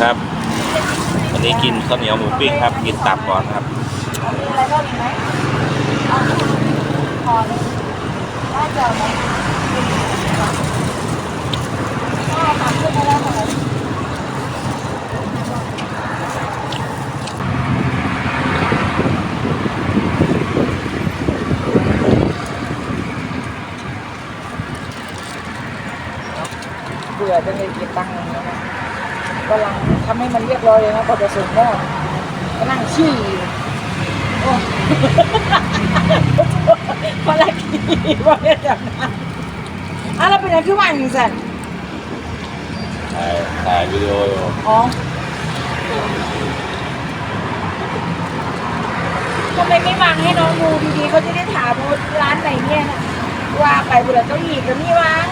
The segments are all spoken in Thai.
นะครับ วันนี้กินข้าวเหนียวหมูปิ้งครับ กินตับก่อนครับอะไรเพิ่มอีไหมพอน่าจะไหมได้ค่ะขึ้นมาแล้วค่ะเบื่อจะเลยกินตังค์อย่างนี้นะ กำลังทำให้มันเรียบร้อยเลยนะพอจะส่งหม้อก็นั่งขี้โอ้พอละขี้พอได้จับนะอะแล้วเป็นยังคือว่าอย่างนี้สันถ่ายถ่ายวิดีโออยู่อ๋อทำไมไม่วางให้น้องดูดีๆเขาจะได้ถามว่าร้านไหนเนี่ยนะว่าไปบุรีเก้าอี้ก็มีวาง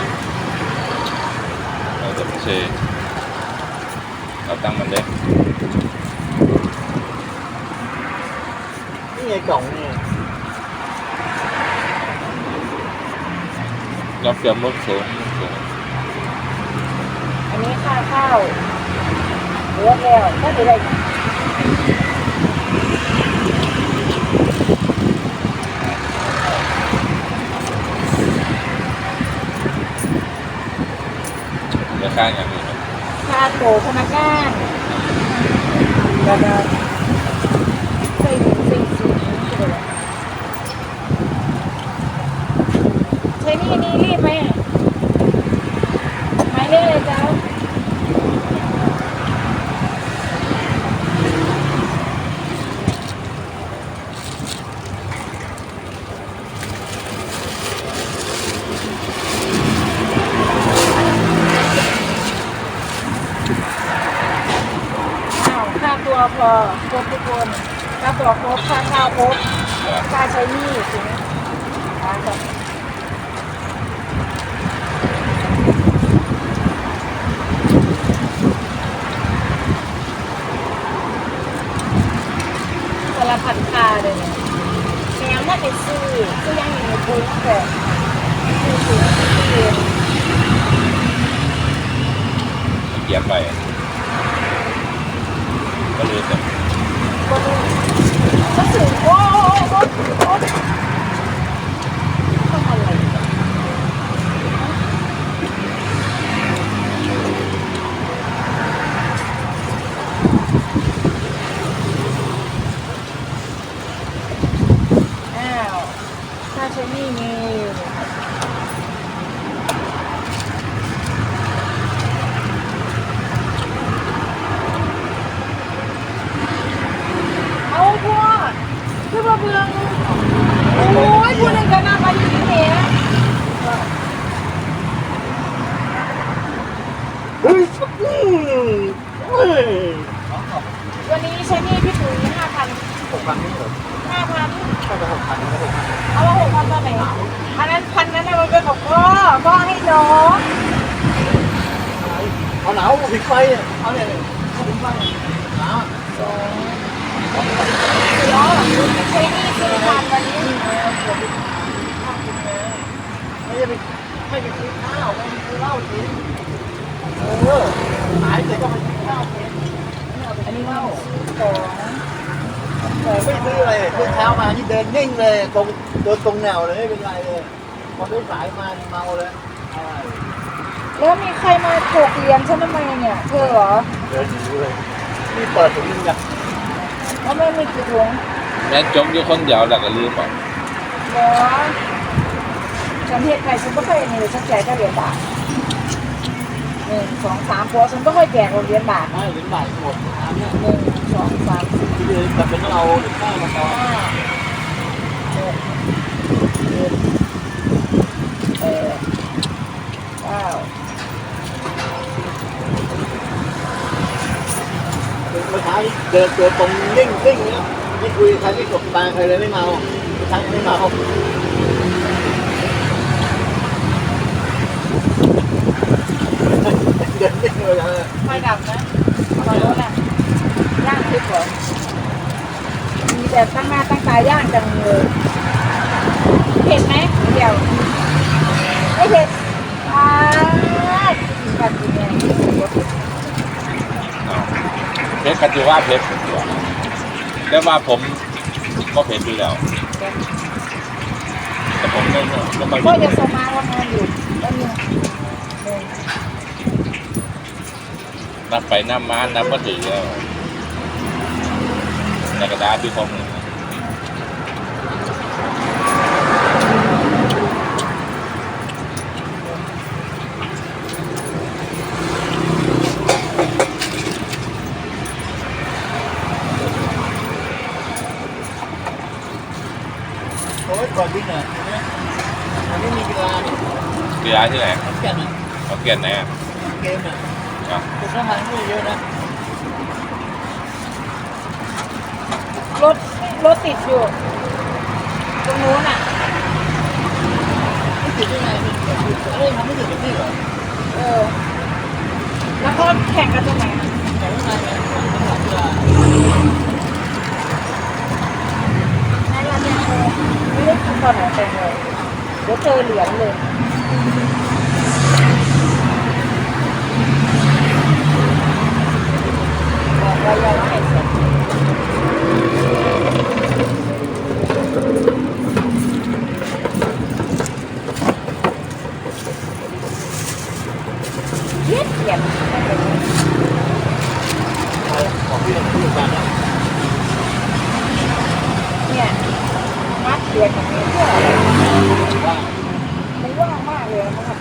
เราจะไม่ใช่ เราตั้งมันเล็กนี่ไงกล่องนี่เราเกือบมุดสูงสูงอันนี้ค่าข้าวเหลือแล้วก็จะได้เดี๋ยวข้างอย่างอื่นนะค่าโตพนักงานแล้วก็ใส่ใส่สูงใช้นี่นี่รีบไหมอะหมายเลขอะไรเจ้า อ้าว ค่าตัวพอครบทุกคนค่าตัวครบค่าข้าวครบค่าใช้หนี้ถึงค่าก่อนสารพัดค่าเลยเนี่ยแถมถ้าไปซื้อซื้อยังอยู่ในคุ้มแต่ซื้อซื้อซื้อ เขี ยนไปก็เลยแต่ก็รู้ก็สื่อโอ้โอ้โอ้โอ้ทำอะไรกันอ้าวถ้าใช้หนี่มีเอาพวกคือมาเบือง โอ้ยพูดอะไรกันนะมาดีเนี่ยวันนี้ใช้หนี่พี่ปุ๋ยห้าพันหกพันนี่เหรอห้าพันถ้าจะหกพันก็หกพันเอามาหกพันตอนไหนอันนั้นพันนั้นน่ะมันเป็นของพ่อพ่อให้น้องเอาหนาวผิดไฟอะเอาเนี่ยผิดไฟหนาว สองสี่อ๋อใช้หนี่สี่พันวันนี้ไม่ได้ไปไม่ไปซื้อข้าวไม่ไปซื้อเหล้ากินเออหายเลยก็ไปซื้อข้าวกินอันนี้ว่าสองไม่ซื้ออะไรเลยซื้อเช้ามาที่เดินนิ่งเลยตรงเดินตรงแนวเลยไม่เป็นไรเลยพอได้สายมาเมาเลยอะไรแล้วมีใครมาโขกเหรียญฉันทำไมเนี่ยเธอเหรอเดินหนีเลยนี่เปิดถุงนึงจ้ะเขาไม่มีกี่ถุง แม่จมอยู่คนเดียวแล้วก็ลืมไปเหรอฉันเห็นใครฉันก็เคยนี่ฉันแจกก็เหรียญบาทหนึ่งสองสามผัวฉันก็เคยแจกเหรียญบาทไม่ถึงบ่ายหมดน้ำเนี่ยหนึ่งสองสามสี่ที่เดินแต่เป็นเราหรือข้าวมาตอนห้าหกเจ็ดแปดเก้าเมื่อเช้าเดินตัวตรงนิ่งนิ่งเนี่ย ไม่คุยใครไม่กดตาใครเลยไม่เมาทางไม่เมาเดินนิ่งเลยไฟดับนะตอนรถน่ะย่างคลิปเหรอมีแต่ตั้งหน้าตั้งตาย่างจังเลยเผ็ดไหมเดี๋ยวไม่เผ็ดอ่ากินกันดีไงเอาชรกันจะว่าเพชร แต่ว่าผมก็เพชรอยู่แล้ว แต่ผมไม่ไม่ไม่ค่อยก็กินจะส่งมาวันนอนอยู่แล้วเนี่ยหนึ่งนับไปนับมานับก็ถือแล้วในกระดาษที่ผมเนี่ย โอ้ยก่อนวิ่งอะเห็นไหมมันไม่มีกีฬาเนี่ยกีฬาที่ไหนขอนแก่นอะเขาเกียนไหนอะเกมอะอะคนเข้ามาไม่เยอะนะ รถรถติดอยู่ ตรงนู้นอะไม่ติดได้ไงเอ้ยทำไม่ติดแบบนี้เหรอเออ แล้วก็แข่งกันตรงไหนอะ แต่ข้างในเนี่ยมันเป็นหลักกีฬา ในร้านยังไม่ได้กินต อนไหนแตงเลยเดี๋ยวเจอเหรียญเลยบอกว่ายังไม่เสร็จเย็ดเหรียญ ของพี่ผู้จัดการอะ เนี่ยมัดเหรียญอย่างนี้เพื่ออะไร ว่า มันว่างมากเลยนะครับ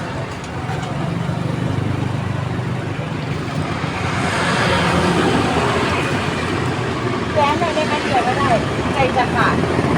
แย้มได้ไหมเดียวก็ได้ใจจะขาด